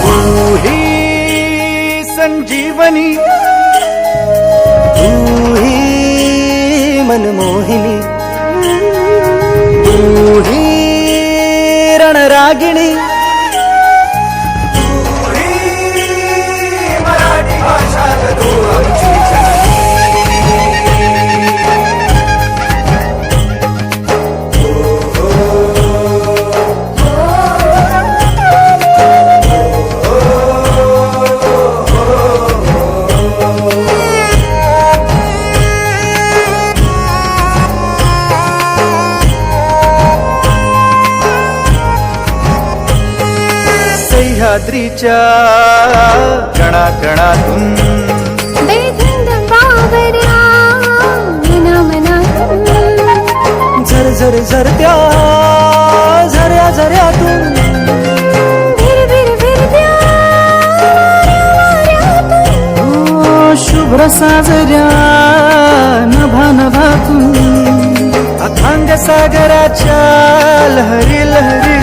तू ही संजीवनी तू ही मनमोहिनी तू ही रणरागिणी सह्याद्रीच्या कणाकणातून झर झर झरत्या झऱ्या झऱ्यातून. हो, शुभ्र साजऱ्या नभा नभातून. अथांग सागराच्या लहरी लहरी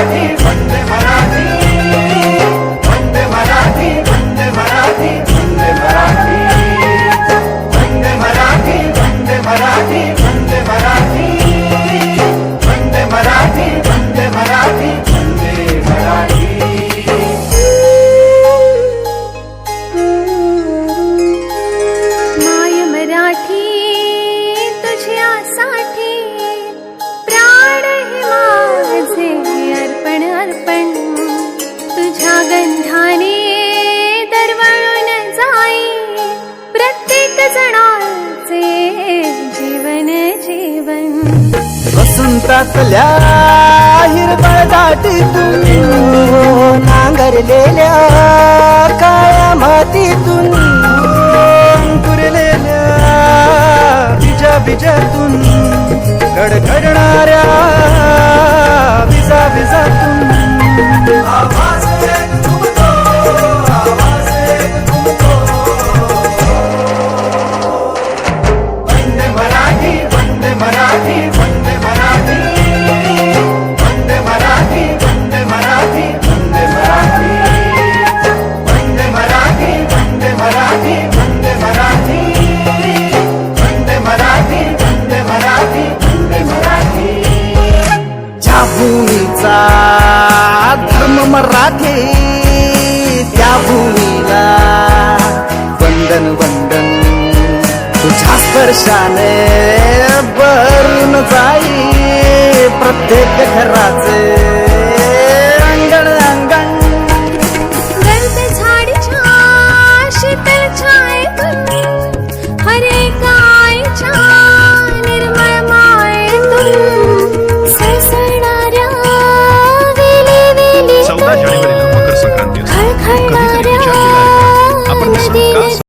Adi वसंतातल्या हिरवळ दाटीतून नांगरलेल्या काळ्या मातीतून कुरलेल्या बिजा बिजातून मराठे त्या भूमीला. वंदन वंदन तुझ्या स्पर्शाने बरून जाई प्रत्येक घराचे.